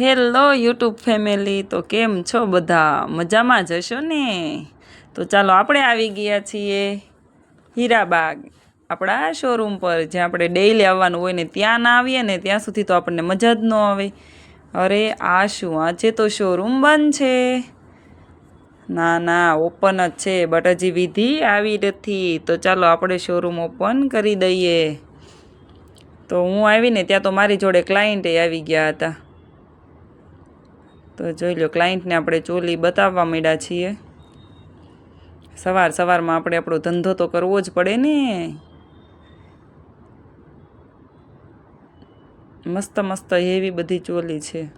Hello YouTube family, તો કેમ છો બધા? મજામાં જ હશો ને? તો ચાલો આપણે આવી ગયા છીએ હીરાબાગ, આપણા શોરૂમ પર, જ્યાં આપણે ડેઈલી આવવાનું હોય ને ત્યાં ના આવીએ ને ત્યાં સુધી તો આપણને મજા જ ન આવે. અરે, આ શું? આજે તો શોરૂમ બંધ છે. ના ના ઓપન જ છે બટ હજી વિધિ આવી નથી. તો ચાલો આપણે શોરૂમ ઓપન કરી દઈએ. તો હું આવીને ત્યાં તો મારી જોડે ક્લાયન્ટે આવી ગયા હતા. તો જોઈ લો ક્લાયન્ટને આપણે ચોલી બતાવવા માંડ્યા છીએ. સવાર સવારમાં આપણે આપણો ધંધો તો કરવો જ પડે ને. મસ્ત મસ્ત એવી બધી ચોલી છે.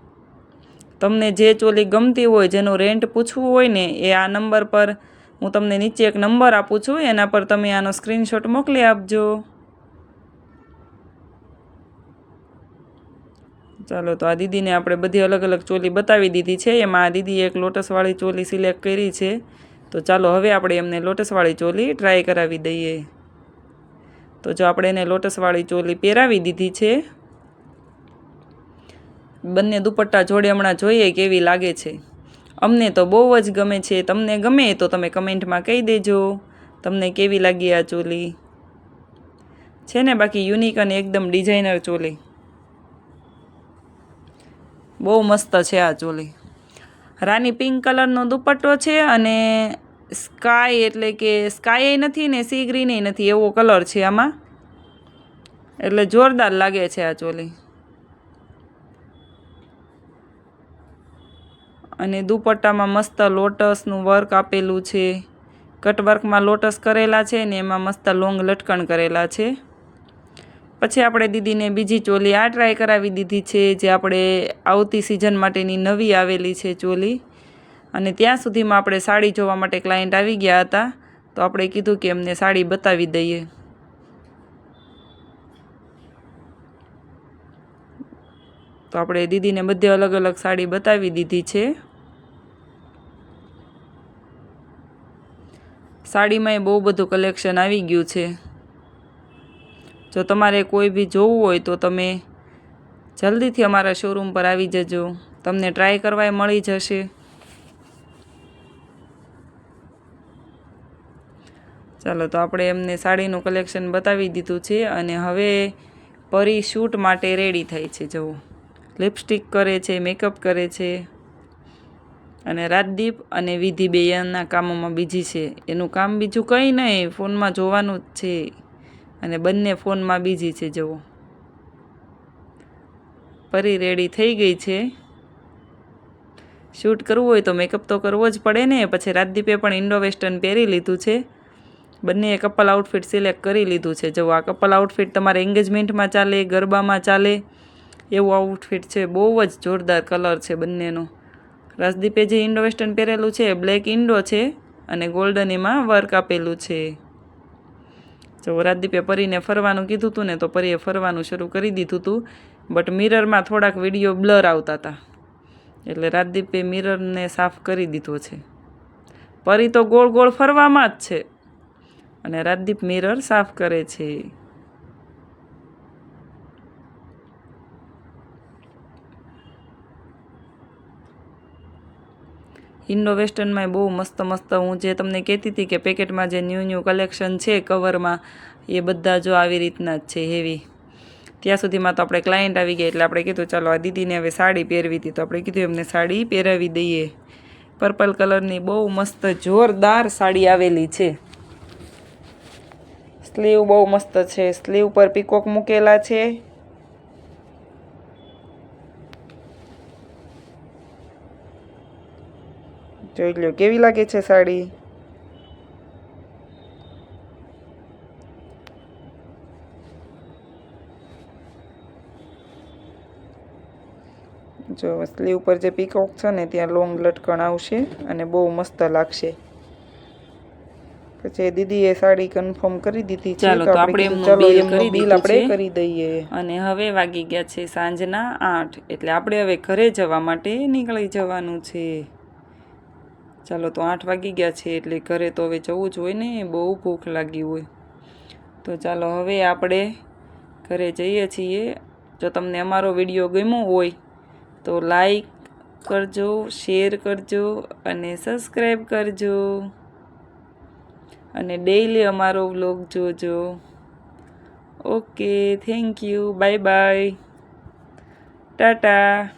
તમને જે ચોલી ગમતી હોય, જેનું રેન્ટ પૂછવું હોય ને, એ આ નંબર પર હું તમને નીચે એક નંબર આપું છું, એના પર તમે આનો સ્ક્રીનશોટ મોકલી આપજો. ચાલો, તો આ દીદીને આપણે બધી અલગ અલગ ચોલી બતાવી દીધી છે. એમાં આ દીદીએ એક લોટસવાળી ચોલી સિલેક્ટ કરી છે. તો ચાલો, હવે આપણે એમને લોટસવાળી ચોલી ટ્રાય કરાવી દઈએ. તો જો આપણે એને લોટસવાળી ચોલી પહેરાવી દીધી છે. બંને દુપટ્ટા જોડે હમણાં જોઈએ કેવી લાગે છે. અમને તો બહુ જ ગમે છે. તમને ગમે તો તમે કમેન્ટમાં કહી દેજો. તમને કેવી લાગી આ ચોલી? છે ને બાકી યુનિક અને એકદમ ડિઝાઇનર ચોલી. બહુ મસ્ત છે આ ચોલી. રાની પિંક કલરનો દુપટ્ટો છે અને સ્કાય એટલે કે સ્કાય નથી ને સી ગ્રીન નથી, એવો કલર છે આમાં. એટલે જોરદાર લાગે છે આ ચોલી. અને દુપટ્ટામાં મસ્ત લોટસનું વર્ક આપેલું છે. કટવર્કમાં લોટસ કરેલા છે ને એમાં મસ્ત લોંગ લટકણ કરેલા છે. પછી આપણે દીદીને બીજી ચોલી આ ટ્રાય કરાવી દીધી છે, જે આપણે આવતી સિઝન માટેની નવી આવેલી છે ચોલી. અને ત્યાં સુધીમાં આપણે સાડી જોવા માટે ક્લાયન્ટ આવી ગયા હતા. તો આપણે કીધું કે એમને સાડી બતાવી દઈએ. તો આપણે દીદીને બધે અલગ અલગ સાડી બતાવી દીધી છે. સાડીમાં એ બહુ બધું કલેક્શન આવી ગયું છે. જો તમારે કોઈ બી જોવું હોય તો તમે જલ્દીથી અમારા શોરૂમ પર આવી જજો. તમને ટ્રાય કરવાય મળી જશે. ચાલો, તો આપણે એમને સાડીનું કલેક્શન બતાવી દીધું છે અને હવે પરી શૂટ માટે રેડી થાય છે. જવું લિપસ્ટિક કરે છે મેકઅપ કરે છે અને રાજદીપ અને વિધિ બેયના કામોમાં બીજી છે. એનું કામ બીજું કંઈ નહીં, ફોનમાં જોવાનું જ છે. અને બંને ફોનમાં બીજી છે, જુઓ. પરી રેડી થઈ ગઈ છે. શૂટ કરવું હોય તો મેકઅપ તો કરવો જ પડે ને. પછી રાજદીપે પણ ઇન્ડો વેસ્ટર્ન પહેરી લીધું છે. બંનેએ કપલ આઉટફિટ સિલેક્ટ કરી લીધું છે. જો આ કપલ આઉટફિટ તમારે એન્ગેજમેન્ટમાં ચાલે, ગરબામાં ચાલે, એવું આઉટફિટ છે. બહુ જ જોરદાર કલર છે બંનેનો. રાજદીપે જે ઇન્ડો વેસ્ટર્ન પહેરેલું છે બ્લેક ઇન્ડો છે અને ગોલ્ડન એમાં વર્ક આપેલું છે. જો રાજદીપે પરીને ફરવાનું કીધું હતું ને તો પરીએ ફરવાનું શરૂ કરી દીધું હતું બટ મિરરમાં થોડાક વીડિયો બ્લર આવતા હતા. એટલે રાજદીપે મિરરને સાફ કરી દીધો છે. પરી તો ગોળ ગોળ ફરવામાં જ છે. અને રાજદીપ મિરર સાફ કરે છે. ઇન્ડો વેસ્ટર્નમાં બહુ મસ્ત મસ્ત હું જે તમને કહેતી હતી કે પેકેટમાં જે ન્યૂ ન્યૂ કલેક્શન છે કવરમાં, એ બધા જો આવી રીતના જ છે હેવી ત્યાં સુધીમાં તો આપણે ક્લાયન્ટ આવી ગયા એટલે આપણે કીધું, ચાલો, આ દીદીને હવે સાડી પહેરવી હતી. તો આપણે કીધું, એમને સાડી પહેરાવી દઈએ. પર્પલ કલરની બહુ મસ્ત, જોરદાર સાડી આવેલી છે. સ્લીવ બહુ મસ્ત છે. સ્લીવ પર પીકોક મૂકેલા છે. જોઈ લો કેવી લાગે છે સાડી? જો સ્લીવ ઉપર જે પીકોક છે ને ત્યાં લોંગ લટકણ આવશે અને બહુ મસ્ત લાગશે. પછી દીદીએ સાડી કન્ફર્મ કરી દીધી છે ચાલો, તો આપણે એમનું ચાલો કરી બિલ આપણે કરી દઈએ. અને હવે વાગી ગયા છે સાંજના આઠ એટલે આપણે હવે ઘરે જવા માટે નીકળી જવાનું છે. ચાલો તો આઠ વાગી ગયા છે એટલે ઘરે તો હવે જવું જ હોય ને, બહુ ભૂખ લાગી હોય. તો ચાલો હવે આપણે ઘરે જઈએ છીએ. જો તમને અમારો વીડિયો ગમ્યો હોય તો લાઈક કરજો, શેર કરજો અને સબસ્ક્રાઈબ કરજો. અને ડેઈલી અમારો વ્લોગ જોજો. Okay, thank you, bye bye. Tata.